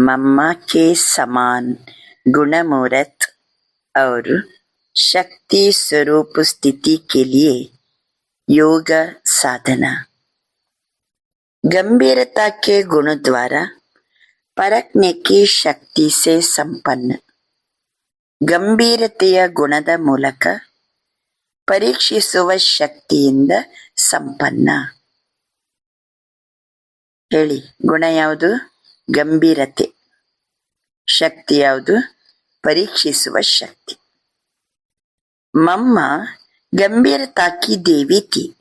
मम्मा के समान गुणमूर्त और शक्ति स्वरूप स्थिति के लिए योग साधना गंभीरता के गुण द्वारा परखने की शक्ति से संपन्न ಗಂಭೀರತೆಯ ಗುಣದ ಮೂಲಕ ಪರೀಕ್ಷಿಸುವ ಶಕ್ತಿಯಿಂದ ಸಂಪನ್ನ ಹೇಳಿ ಗುಣ ಯಾವುದು ಗಂಭೀರತೆ. ಶಕ್ತಿ ಯಾವುದು? ಪರೀಕ್ಷಿಸುವ ಶಕ್ತಿ. ಮಮ್ಮ ಗಂಭೀರತಾಕಿ ದೇವಿತಿ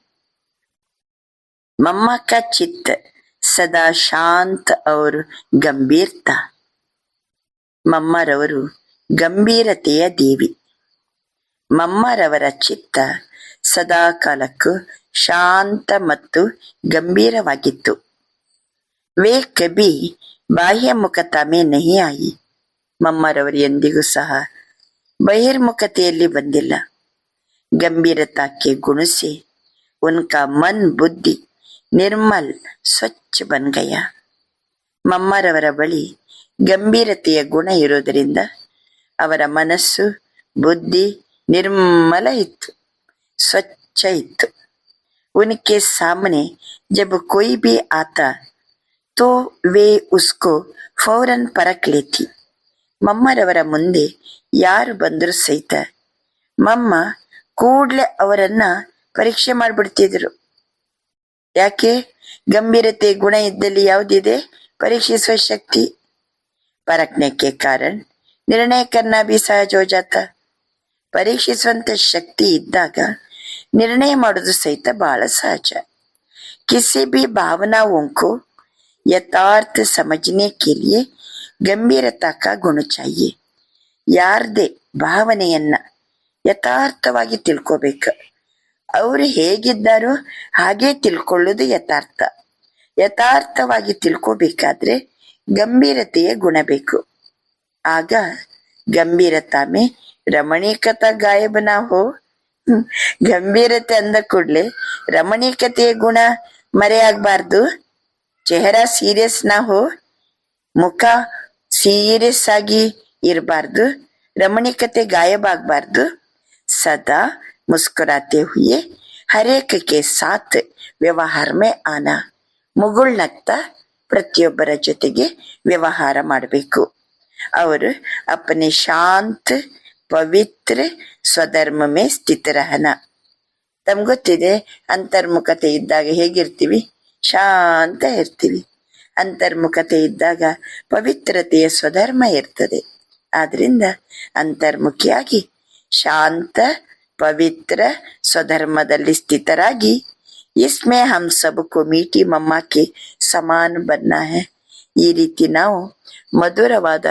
ಮಮ್ಮ ಕ ಚಿತ್ತ, ಸದಾ ಶಾಂತ ಅವರು ಗಂಭೀರ್ತ. ಮಮ್ಮರವರು ಗಂಭೀರತೆಯ ದೇವಿ. ಮಮ್ಮರವರ ಚಿತ್ತ ಸದಾ ಕಾಲಕ್ಕೂ ಶಾಂತ ಮತ್ತು ಗಂಭೀರವಾಗಿತ್ತು. ವೇ ಕಬಿ ಬಾಹ್ಯಮುಖತಾ ಮೇ ನಹಿ ಆಯಿ ಮಮ್ಮರವರು ಎಂದಿಗೂ ಸಹ ಬಹಿರ್ಮುಖತೆಯಲ್ಲಿ ಬಂದಿಲ್ಲ गंभीरता के गुण से उनका मन बुद्धि ನಿರ್ಮಲ್ ಸ್ವಚ್ಛ ಬನ್ ಗಯ ಮಮ್ಮರವರ ಬಳಿ ಗಂಭೀರತೆಯ ಗುಣ ಇರೋದರಿಂದ ಅವರ ಮನಸ್ಸು ಬುದ್ಧಿ ನಿರ್ಮಲ ಇತ್ತು ಸ್ವಚ್ಛ ಇತ್ತು उनके सामने जब कोई भी आता तो वे उसको फौरन परख लेती ಮಮ್ಮರವರ ಮುಂದೆ ಯಾರು ಬಂದರೂ ಸಹಿತ ಮಮ್ಮ ಕೂಡ್ಲೆ ಅವರನ್ನ ಪರೀಕ್ಷೆ ಮಾಡ್ಬಿಡ್ತಿದ್ರು ಯಾಕೆ ಗಂಭೀರತೆ ಗುಣ ಇದ್ದಲ್ಲಿ ಯಾವುದಿದೆ ಪರೀಕ್ಷಿಸುವ ಶಕ್ತಿ परखने के कारण निर्णय करना भी सहज हो जाता ಪರೀಕ್ಷಿಸುವಂತ ಶಕ್ತಿ ಇದ್ದಾಗ ನಿರ್ಣಯ ಮಾಡೋದು ಸಹಿತ ಬಹಳ ಸಹಜ किसी भी भावनाओं को यथार्थ समझने के लिए ಗಂಭೀರತಾ का ಗುಣ चाहिए ಯಾರ್ದೇ ಭಾವನೆಯನ್ನ ಯಥಾರ್ಥವಾಗಿ ತಿಳ್ಕೋಬೇಕು ಅವರು ಹೇಗಿದ್ದಾರೋ ಹಾಗೆ ತಿಳ್ಕೊಳ್ಳೋದು ಯಥಾರ್ಥ ಯಥಾರ್ಥವಾಗಿ ತಿಳ್ಕೋಬೇಕಾದ್ರೆ ಗಂಭೀರತೆಯ ಗುಣ ಬೇಕು ಆಗ ಗಂಭೀರತಾ ಮೇ ರಮಣೀಕತಾ ಗಾಯಬ ನಾ ಹೋ ಹ್ಮ್. ಗಂಭೀರತೆ ಅಂದ ಕೂಡ್ಲೆ ರಮಣೀಕತೆಯ ಗುಣ ಮರೆಯಾಗಬಾರ್ದು ಚೆಹರಾ ಸೀರಿಯಸ್ ನಾವು ಮುಖ ಸೀರಿಯಸ್ ಆಗಿ ಇರಬಾರ್ದು ರಮಣೀಕತೆ ಗಾಯಬಾಗಬಾರ್ದು ಸದಾ ಮುಸ್ಕುರಾತೆ ಹುಯೆ ಹರೇಕ ಕೆ ಸಾಥ್ ವ್ಯವಹಾರ ಮೇ ಆನಾ ಮುಗುಳ್ನಗ್ತಾ ಪ್ರತಿಯೊಬ್ಬರ ಜೊತೆಗೆ ವ್ಯವಹಾರ ಮಾಡಬೇಕು ಅವರು ಅಪನೆ ಶಾಂತ ಪವಿತ್ರ ಸ್ವಧರ್ಮ ಮೇ ಸ್ಥಿತರಹನ ತಮ್ಗೊತ್ತಿದೆ ಅಂತರ್ಮುಖತೆ ಇದ್ದಾಗ ಹೇಗಿರ್ತೀವಿ ಶಾಂತ ಇರ್ತೀವಿ ಅಂತರ್ಮುಖತೆ ಇದ್ದಾಗ ಪವಿತ್ರತೆಯ ಸ್ವಧರ್ಮ ಇರ್ತದೆ ಆದ್ರಿಂದ ಅಂತರ್ಮುಖಿಯಾಗಿ ಶಾಂತ ಪವಿತ್ರ ಸ್ವಧರ್ಮದಲ್ಲಿ ಸ್ಥಿತರಾಗಿ इसमें हम सबको मीठी मम्मा के ಸಮಾನ ಬನ್ನ ಹೇ ಈ ರೀತಿ ನಾವು ಮಧುರವಾದ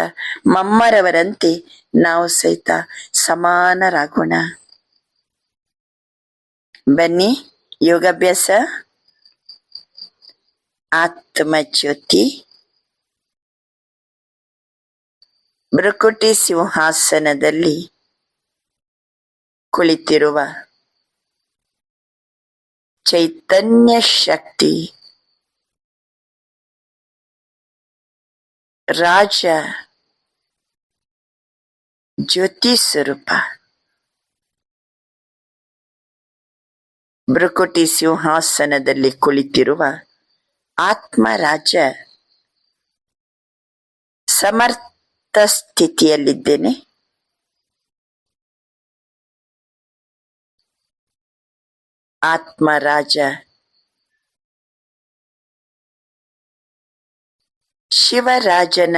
ಮಮ್ಮರವರಂತೆ ನಾವು ಸಹಿತ ಸಮಾನರಾಗೋಣ ಬನ್ನಿ ಯೋಗಾಭ್ಯಾಸ ಆತ್ಮಜ್ಯೋತಿ. ಬ್ರಕುಟಿ ಸಿಂಹಾಸನದಲ್ಲಿ ಕುಳಿತಿರುವ ಚೈತನ್ಯ ಶಕ್ತಿ. ರಾಜ ಜ್ಯೋತಿ ಸ್ವರೂಪ. ಬ್ರಕುಟಿ ಸಿಂಹಾಸನದಲ್ಲಿ ಕುಳಿತಿರುವ ಆತ್ಮ ರಾಜ ಸಮರ್ಥ ಸ್ಥಿತಿಯಲ್ಲಿದ್ದೇನೆ ಆತ್ಮರಾಜ ಶಿವರಾಜನ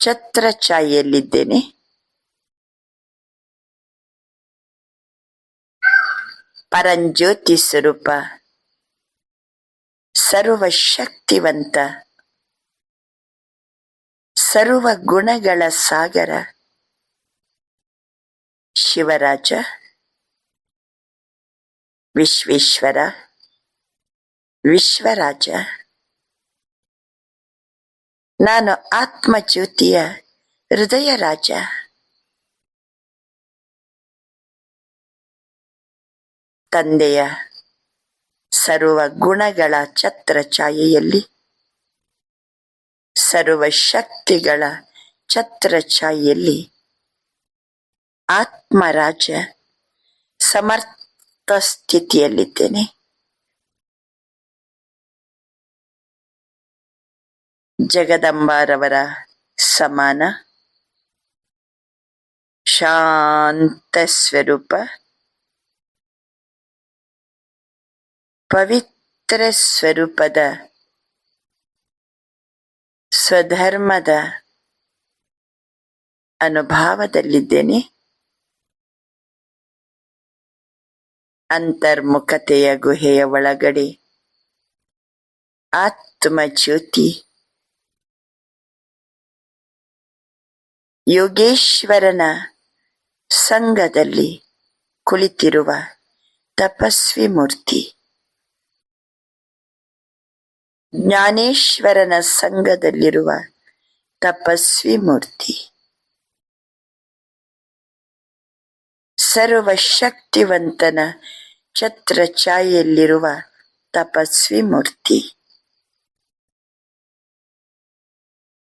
ಛತ್ರ ಛಾಯೆಯಲ್ಲಿದ್ದೇನೆ ಪರಂಜ್ಯೋತಿ ಸ್ವರೂಪ ಸರ್ವ ಶಕ್ತಿವಂತ ಸರ್ವ ಗುಣಗಳ ಸಾಗರ ಶಿವರಾಜ ವಿಶ್ವೇಶ್ವರ ವಿಶ್ವರಾಜ. ನಾನು ಆತ್ಮಜ್ಯೋತಿಯ ಹೃದಯ ರಾಜ. ತಂದೆಯ ಸರ್ವ ಗುಣಗಳ ಛತ್ರ ಛಾಯೆಯಲ್ಲಿ ಸರ್ವ ಶಕ್ತಿಗಳ ಛತ್ರ ಛಾಯೆಯಲ್ಲಿ ಆತ್ಮರಾಜ ಸಮರ್ಥ ಸ್ಥಿತಿಯಲ್ಲಿದ್ದೇನೆ. ಜಗದಂಬಾರವರ ಸಮಾನ, ಶಾಂತ ಸ್ವರೂಪ ಪವಿತ್ರ ಸ್ವರೂಪದ ಸ್ವಧರ್ಮದ ಅನುಭಾವದಲ್ಲಿದ್ದೇನೆ ಅಂತರ್ಮುಖತೆಯ ಗುಹೆಯ ಒಳಗಡೆ। ಆತ್ಮಜ್ಯೋತಿ। ಯೋಗೇಶ್ವರನ ಸಂಘದಲ್ಲಿ ಕುಳಿತಿರುವ ತಪಸ್ವಿ ಮೂರ್ತಿ ಜ್ಞಾನೇಶ್ವರನ ಸಂಘದಲ್ಲಿರುವ ತಪಸ್ವಿ ಮೂರ್ತಿ. ಸರ್ವಶಕ್ತಿವಂತನ ಛತ್ರಛಾಯೆಯಲ್ಲಿರುವ ತಪಸ್ವಿ ಮೂರ್ತಿ.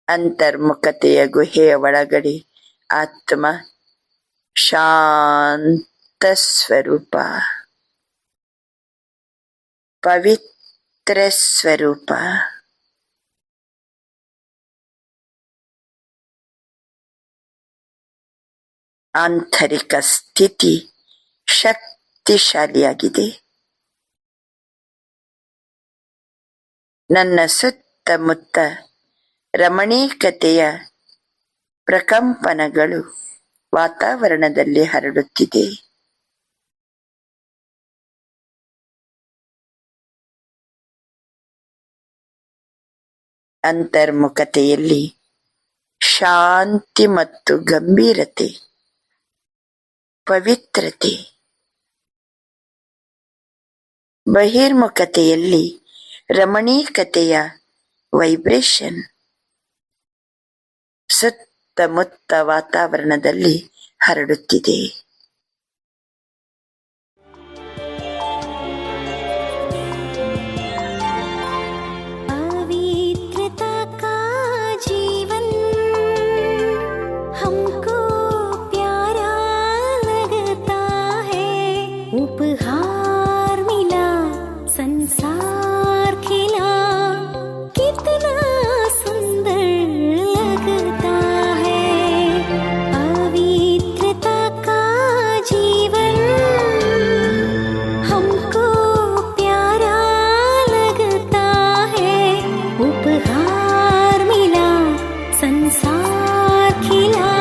ಅಂತರ್ಮುಖತೆಯ ಗುಹೆಯ ಒಳಗಡೆ ಆತ್ಮ ಶಾಂತ ಸ್ವರೂಪ ಪವಿತ್ರ ಸ್ವರೂಪ ಆಂತರಿಕ ಸ್ಥಿತಿ ಶಕ್ತಿಶಾಲಿಯಾಗಿದೆ ನನ್ನ ಸುತ್ತಮುತ್ತ ರಮಣೀಕತೆಯ ಪ್ರಕಂಪನಗಳು ವಾತಾವರಣದಲ್ಲಿ ಹರಡುತ್ತಿದೆ. ಅಂತರ್ಮುಖತೆಯಲ್ಲಿ ಶಾಂತಿ ಮತ್ತು ಗಂಭೀರತೆ ಪವಿತ್ರತೆ ಬಹಿರ್ಮುಖತೆಯಲ್ಲಿ ರಮಣೀಕತೆಯ ವೈಬ್ರೇಷನ್ ಸುತ್ತಮುತ್ತ ವಾತಾವರಣದಲ್ಲಿ ಹರಡುತ್ತಿದೆ. अखिला